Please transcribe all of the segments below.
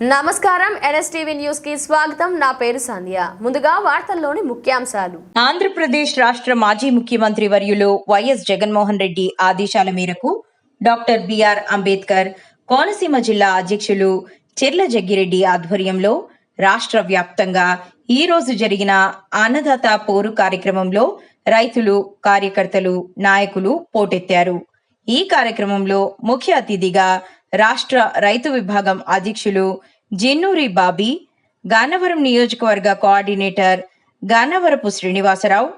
నమస్కారం ఎన్ఎస్టీవీ న్యూస్కి స్వాగతం. నా పేరు సంధ్య. ముందుగా వార్తల్లోని ముఖ్యాంశాలు. ఆంధ్రప్రదేశ్ రాష్ట్ర మాజీ ముఖ్యమంత్రి వర్యులు వైఎస్ జగన్మోహన్ రెడ్డి ఆదేశాల మేరకు డాక్టర్ బిఆర్ అంబేద్కర్ కోనసీమ జిల్లా అధ్యక్షులు చెర్ల జగ్గిరెడ్డి ఆధ్వర్యంలో రాష్ట్ర వ్యాప్తంగా ఈ రోజు జరిగిన అన్నదాత పోరు కార్యక్రమంలో రైతులు కార్యకర్తలు నాయకులు పోటెత్తారు. ఈ కార్యక్రమంలో ముఖ్య అతిథిగా రాష్ట్ర రైతు విభాగం అధ్యక్షులు జెన్నూరి బాబీ గానవరం నియోజకవర్గ coordinator Ganavarapu Srinivasarao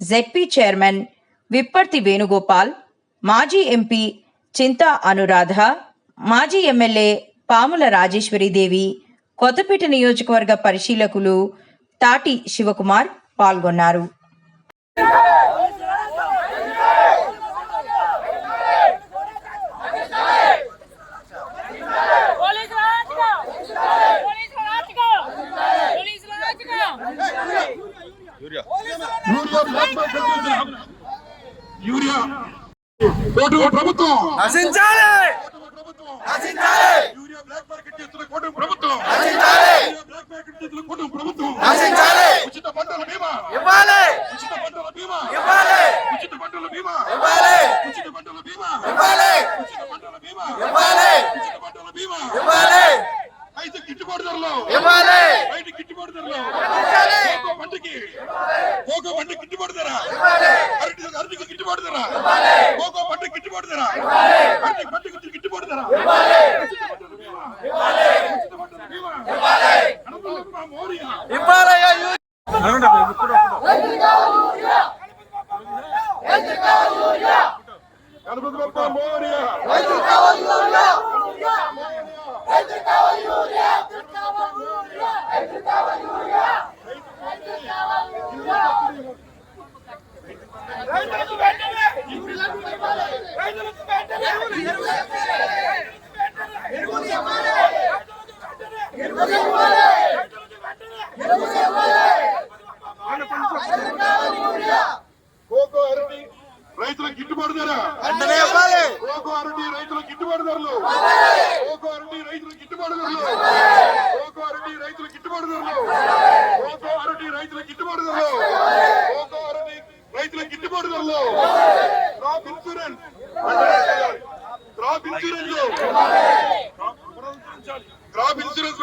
ZP chairman Vipparthi Venugopal మాజీ ఎంపీ చింతా అనురాధ మాజీ ఎమ్మెల్యే పాముల రాజేశ్వరీదేవి కొత్తపేట నియోజకవర్గ పరిశీలకులు తాటి శివకుమార్ పాల్గొన్నారు. యూరియా కోటి ప్రభుత్వం. నశించాలి! నశించాలి! యూరియా బ్లాక్ మార్కెట్ చేస్తున్న కోటి ప్రభుత్వం. నశించాలి! బ్లాక్ మార్కెట్ చేస్తున్న కోటి కోకో పంట గిట్టుబాటు ధర అరటి అరటికి గిట్టుబాటు ధర కోకో పంట గిట్టుబాటు ధర అరటి పంటకి గిట్టుబాటు ధర ఉచిత పంటల బీమా ఉచిత పంటల బీమా అనంతలమ్మ మోరియా ఇవ్వాలయ్యా యూ- గణపతి బప్ప మోరియా రైతులకు కోకో అరటి రైతుల గిట్టుబాటు ధర! కోకో అరటి రైతుల గిట్టుబాటు ధరలు! కోకో అరటి రైతుల గిట్టుబాటు ధరలు! కోకో అరటి రైతుల గిట్టుబాటు ధరలు! కోకో అరటి రైతుల గిట్టుబాటు ధరలు! కోకో అరటి రైతుల గిట్టుబాటు ధరలు! Crop insurance! Crop insurance! Crop insurance